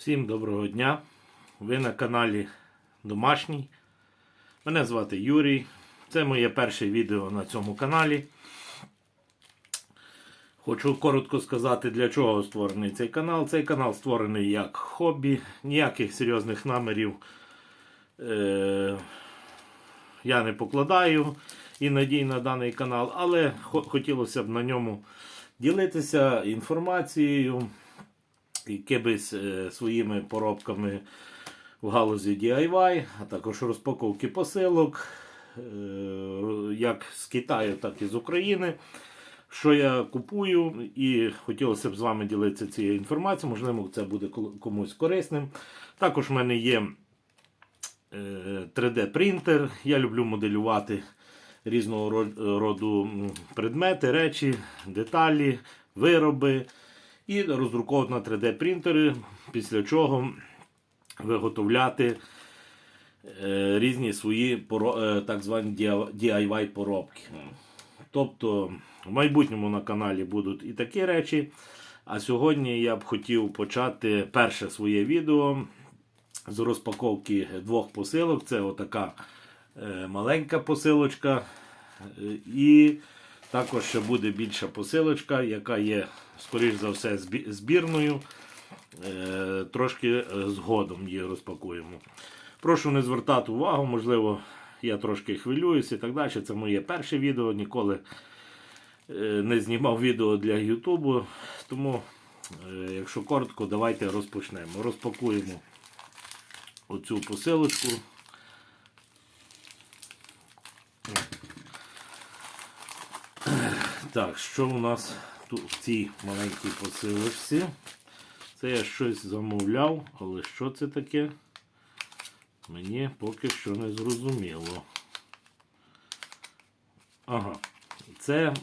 Всім доброго дня! Ви на каналі Домашній. Мене звати Юрій. Це моє перше відео на цьому каналі. Хочу коротко сказати, для чого створений цей канал. Цей канал створений як хобі, ніяких серйозних намірів е- я не покладаю і надій на даний канал, але хо- хотілося б на ньому ділитися інформацією якимись е, своїми поробками в галузі DIY, а також розпаковки посилок, е, як з Китаю, так і з України. Що я купую, і хотілося б з вами ділитися цією інформацією, можливо, це буде комусь корисним. Також в мене є 3D-принтер. Я люблю моделювати різного роду предмети, речі, деталі, вироби і роздруковувати на 3D-принтери, після чого виготовляти е, різні свої поро- е, так звані DIY поробки. Тобто в майбутньому на каналі будуть і такі речі. А сьогодні я б хотів почати перше своє відео з розпаковки двох посилок. Це отака е, маленька посилочка. Е, І також ще буде більша посилочка, яка є, скоріш за все, збірною. Е, Трошки е, згодом її розпакуємо. Прошу не звертати увагу, можливо, я трошки хвилююся і так далі. Це моє перше відео. Ніколи е, не знімав відео для Ютубу. Тому, якщо коротко, давайте розпочнемо. Розпакуємо оцю посилочку. Так, що у нас тут в цій маленькій посилочці? Це я щось замовляв, але що це таке? Мені поки що не зрозуміло. Ага. Це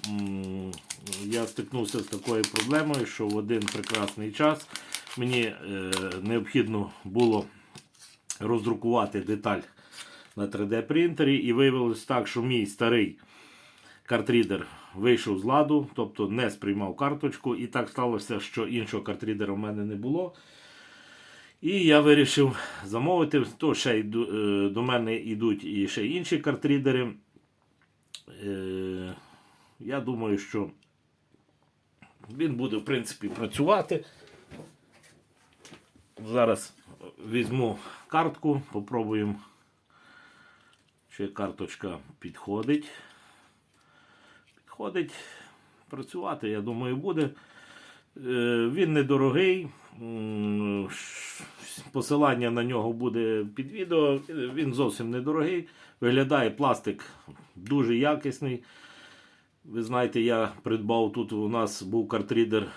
я стикнувся з такою проблемою, що в один прекрасний час мені е, необхідно було роздрукувати деталь на 3D принтері, і виявилось так, що мій старий картрідер вийшов з ладу, тобто не сприймав карточку, і так сталося, що іншого картрідера в мене не було. І я вирішив замовити, то ще е, до мене йдуть і ще інші картрідери. Е, Я думаю, що він буде, в принципі, працювати. Зараз візьму картку, попробуємо, чи карточка підходить. Підходить працювати, я думаю, буде. Е, Він недорогий. Посилання на нього буде під відео. Він зовсім недорогий. Виглядає пластик дуже якісний. Ви знаєте, я придбав тут. У нас був картрідер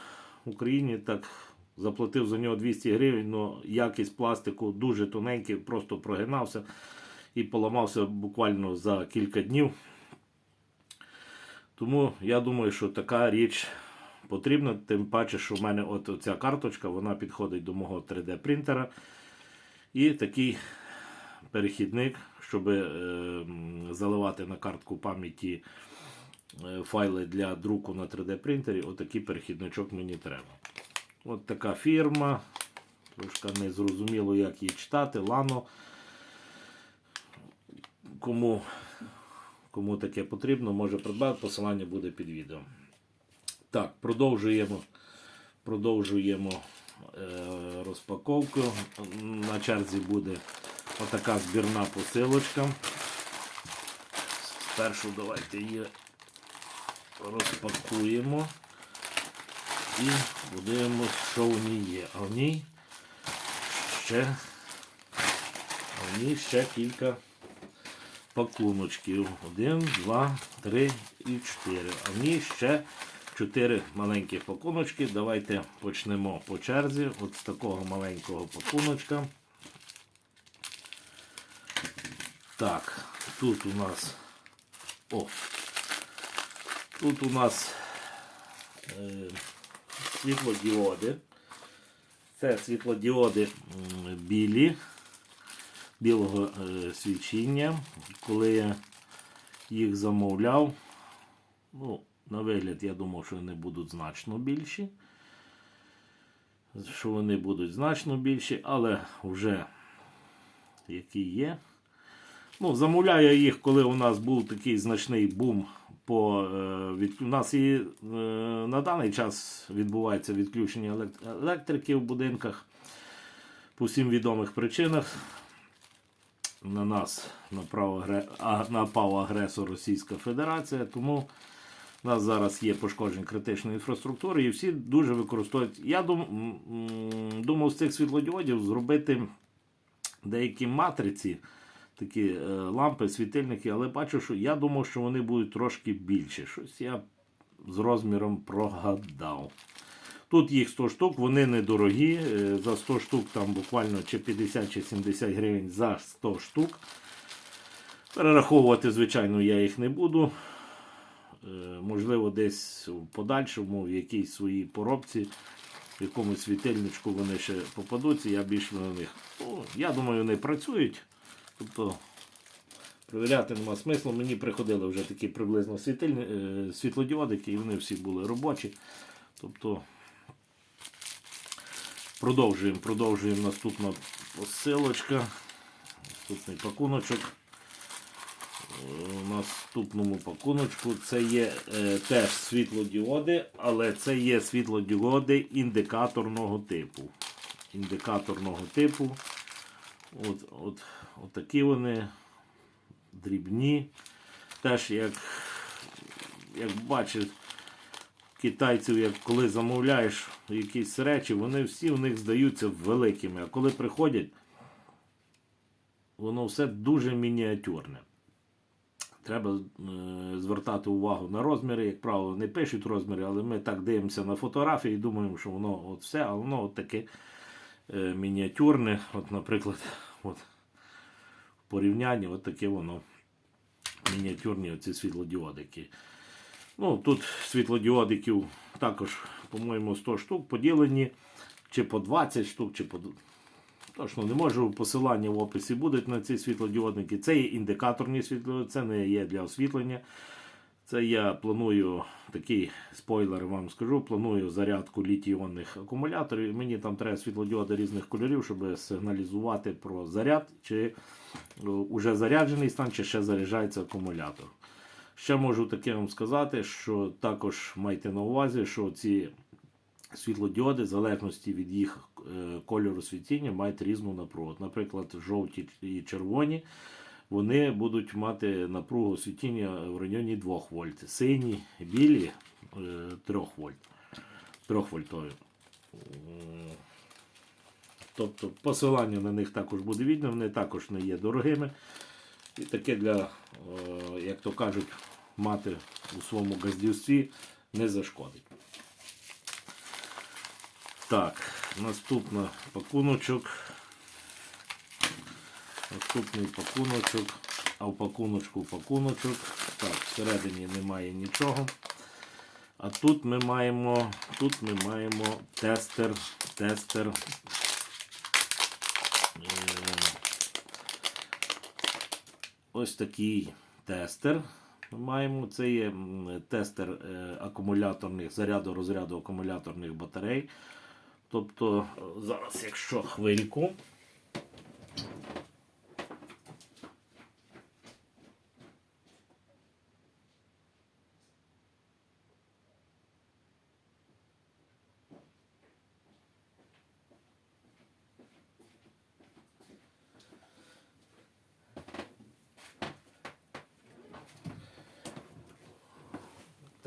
в Україні. Так заплатив за нього 200 гривень, але якість пластику дуже тоненький, просто прогинався і поламався буквально за кілька днів. Тому я думаю, що така річ потрібна, тим паче, що в мене от ця карточка вона підходить до мого 3D принтера. І такий перехідник, щоб е, заливати на картку пам'яті е, файли для друку на 3D принтері, отакий перехідничок мені треба. От така фірма. Трошки не зрозуміло, як її читати. Лано. Кому Кому таке потрібно, може придбати, посилання буде під відео. Так, продовжуємо, продовжуємо е, розпаковку. На черзі буде отака збірна посилочка. Спершу давайте її розпакуємо і подивимось, що в ній є. А в ній ще, а в ній ще кілька пакуночків. Один, два, три і чотири. А в ній ще чотири маленькі пакуночки. Давайте почнемо по черзі. От з такого маленького пакуночка. Так, тут у нас. О! Тут у нас е, світлодіоди. Це світлодіоди білі білого е, свічіння. Коли я їх замовляв, ну, на вигляд я думав, що вони будуть значно більші. що вони будуть значно більші, але вже які є. Ну, замовляю їх, коли у нас був такий значний бум. По, е, від... У нас і е, на даний час відбувається відключення електрики в будинках по всім відомих причинах. На нас напав, агресор Російська Федерація, тому у нас зараз є пошкодження критичної інфраструктури, і всі дуже використовують. Я дум, думав з цих світлодіодів зробити деякі матриці, такі е, лампи, світильники, але бачу, що я думав, що вони будуть трошки більше. Щось я з розміром прогадав. Тут їх 100 штук, вони недорогі. е, За 100 штук там буквально чи 50 чи 70 гривень за 100 штук. Перераховувати, звичайно, я їх не буду. Е, Можливо, десь в подальшому, в якійсь своїй поробці, в якомусь світильничку вони ще попадуться, я більше на них. Ну, я думаю, вони працюють. Тобто перевіряти нема смислу. Мені приходили вже такі приблизно е, світлодіодики, і вони всі були робочі. Тобто продовжуємо, продовжуємо наступна посилочка. Наступний пакуночок. У наступному пакуночку це є е, теж світлодіоди, але це є світлодіоди індикаторного типу. Індикаторного типу. От, от, от такі вони дрібні. Теж, як, як бачиш, китайців, як коли замовляєш якісь речі, вони всі у них здаються великими. А коли приходять, воно все дуже мініатюрне. Треба е, звертати увагу на розміри. Як правило, не пишуть розміри, але ми так дивимося на фотографії і думаємо, що воно от все, а воно от таке е, мініатюрне. От, наприклад, от, в порівнянні от таке воно мініатюрні оці світлодіодики. Ну, тут світлодіодиків також, по-моєму, 100 штук поділені чи по 20 штук, чи по Точно не можу. Посилання в описі будуть на ці світлодіодники. Це є індикаторні світло, це не є для освітлення. Це я планую такий спойлер вам скажу. Планую зарядку літій-іонних акумуляторів. Мені там треба світлодіоди різних кольорів, щоб сигналізувати про заряд, чи вже заряджений стан, чи ще заряджається акумулятор. Ще можу таке вам сказати, що також майте на увазі, що ці світлодіоди, в залежності від їх е, кольору світіння, мають різну напругу. Наприклад, жовті і червоні вони будуть мати напругу світіння в районі 2 вольт. Сині, білі е, 3 вольт. 3 вольтові. Тобто посилання на них також буде видно, вони також не є дорогими. І таке для, е, як то кажуть, мати у своєму газдівстві не зашкодить. Так, наступний пакуночок. Наступний пакуночок. А в пакуночку пакуночок. Так, всередині немає нічого. А тут ми маємо, тут ми маємо тестер, тестер. Е, Ось такий тестер. Маємо. Це є тестер е, акумуляторних заряду розряду акумуляторних батарей. Тобто, е, зараз, якщо хвильку.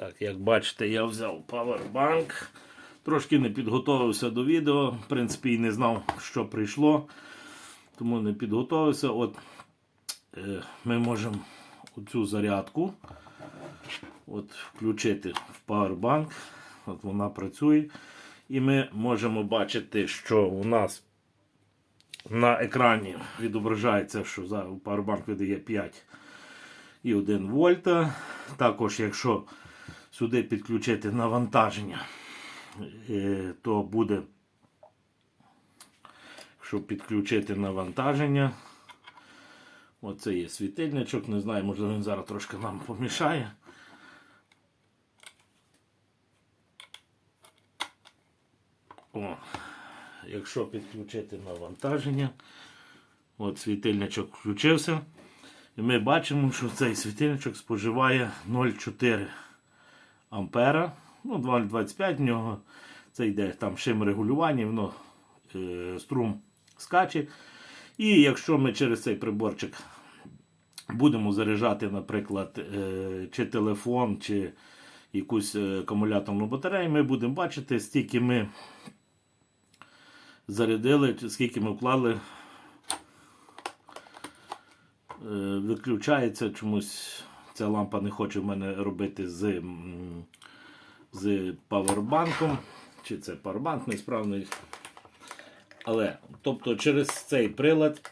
Так, як бачите, я взяв Powerbank. Трошки не підготувався до відео. В принципі, і не знав, що прийшло. Тому не підготувався. От е, ми можемо оцю зарядку от, включити в Powerbank. От вона працює. І ми можемо бачити, що у нас на екрані відображається, що Powerbank видає 5 і 1 вольта. Також, якщо сюди підключити навантаження, е, то буде, якщо підключити навантаження, оце є світильничок, не знаю, можливо він зараз трошки нам помішає. О, якщо підключити навантаження, от світильничок включився. І ми бачимо, що цей світильничок споживає 0,4 ампера. Ну, 2,25 в нього. Це йде там шим регулювання, воно е, струм скаче. І якщо ми через цей приборчик будемо заряджати, наприклад, е, чи телефон, чи якусь е, акумуляторну батарею, ми будемо бачити, скільки ми зарядили, скільки ми вклали. Е, Виключається чомусь ця лампа не хоче в мене робити з, з павербанком. Чи це павербанк несправний. Але тобто через цей прилад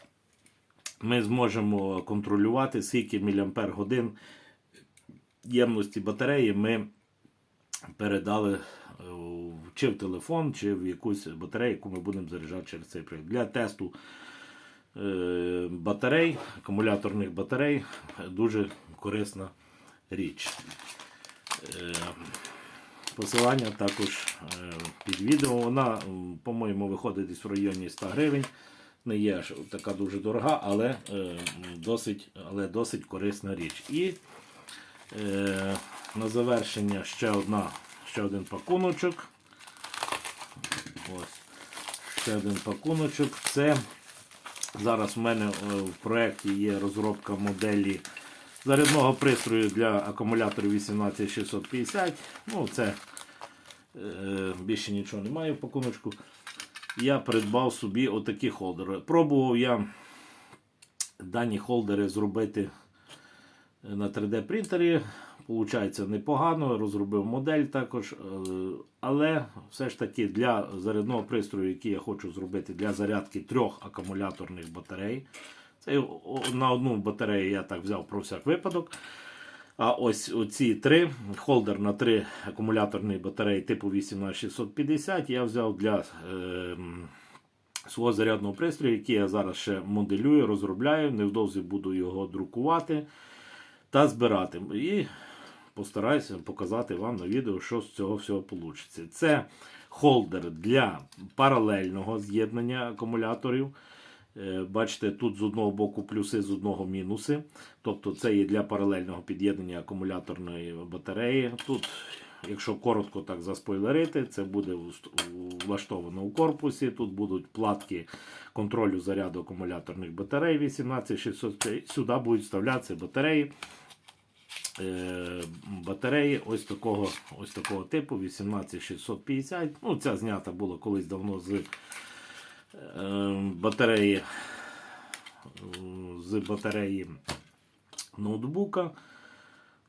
ми зможемо контролювати, скільки міліампер годин ємності батареї ми передали е, чи в телефон, чи в якусь батарею, яку ми будемо заряджати через цей прилад. Для тесту батарей, акумуляторних батарей дуже корисна річ. Е, Посилання також е, під відео. Вона, по-моєму, виходить десь в районі 100 гривень. Не є така дуже дорога, але, е, досить, але досить корисна річ. І е, на завершення ще, одна, ще один пакуночок. Ось. Ще один пакуночок. Це зараз в мене е, в проєкті є розробка моделі зарядного пристрою для акумуляторів 18650. Ну, це е, більше нічого немає в пакуночку. Я придбав собі отакі холдери. Пробував я дані холдери зробити на 3D принтері. Получається непогано, розробив модель також. е, Але все ж таки для зарядного пристрою, який я хочу зробити для зарядки трьох акумуляторних батарей. Це на одну батарею я так взяв про всяк випадок. А ось оці три, холдер на три акумуляторні батареї типу 18650 я взяв для е, свого зарядного пристрою, який я зараз ще моделюю, розробляю. Невдовзі буду його друкувати та збирати. І постараюся показати вам на відео, що з цього всього вийде. Це холдер для паралельного з'єднання акумуляторів. Е, Бачите, тут з одного боку плюси, з одного мінуси. Тобто це є для паралельного під'єднання акумуляторної батареї. Тут, якщо коротко так заспойлерити, це буде влаштовано у корпусі. Тут будуть платки контролю заряду акумуляторних батарей 18600. Сюди будуть вставлятися батареї. Е, Батареї ось такого, ось такого типу 18650. Ну, ця знята була колись давно з е, батареї з батареї ноутбука.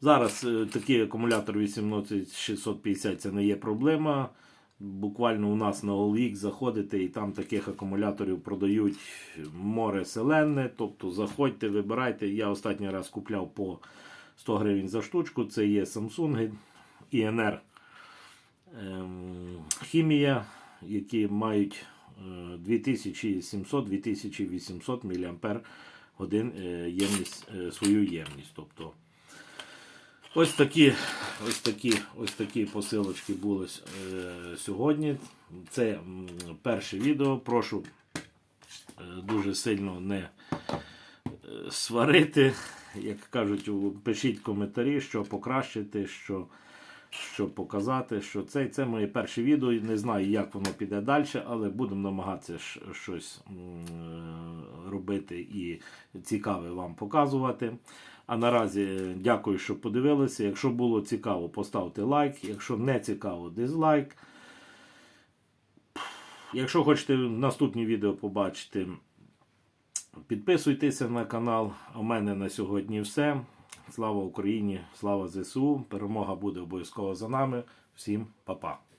Зараз е, такий акумулятор 18650 це не є проблема. Буквально у нас на OLX заходите і там таких акумуляторів продають море селенне. Тобто заходьте, вибирайте. Я останній раз купляв по 100 гривень за штучку. Це є Samsung INR ем, хімія, які мають е, 2700-2800 мАч годин е, ємність, е, свою ємність. Тобто, ось такі, ось такі, ось такі посилочки були е, сьогодні. Це перше відео. Прошу е, дуже сильно не е, сварити. Як кажуть, пишіть коментарі, що покращити, що, що показати. Що це, це моє перше відео. Не знаю, як воно піде далі, але будемо намагатися щось е, робити і цікаве вам показувати. А наразі е, дякую, що подивилися. Якщо було цікаво, поставте лайк. Якщо не цікаво, дизлайк. Якщо хочете наступні відео побачити, підписуйтеся на канал. У мене на сьогодні все. Слава Україні, слава ЗСУ. Перемога буде обов'язково за нами. Всім па-па.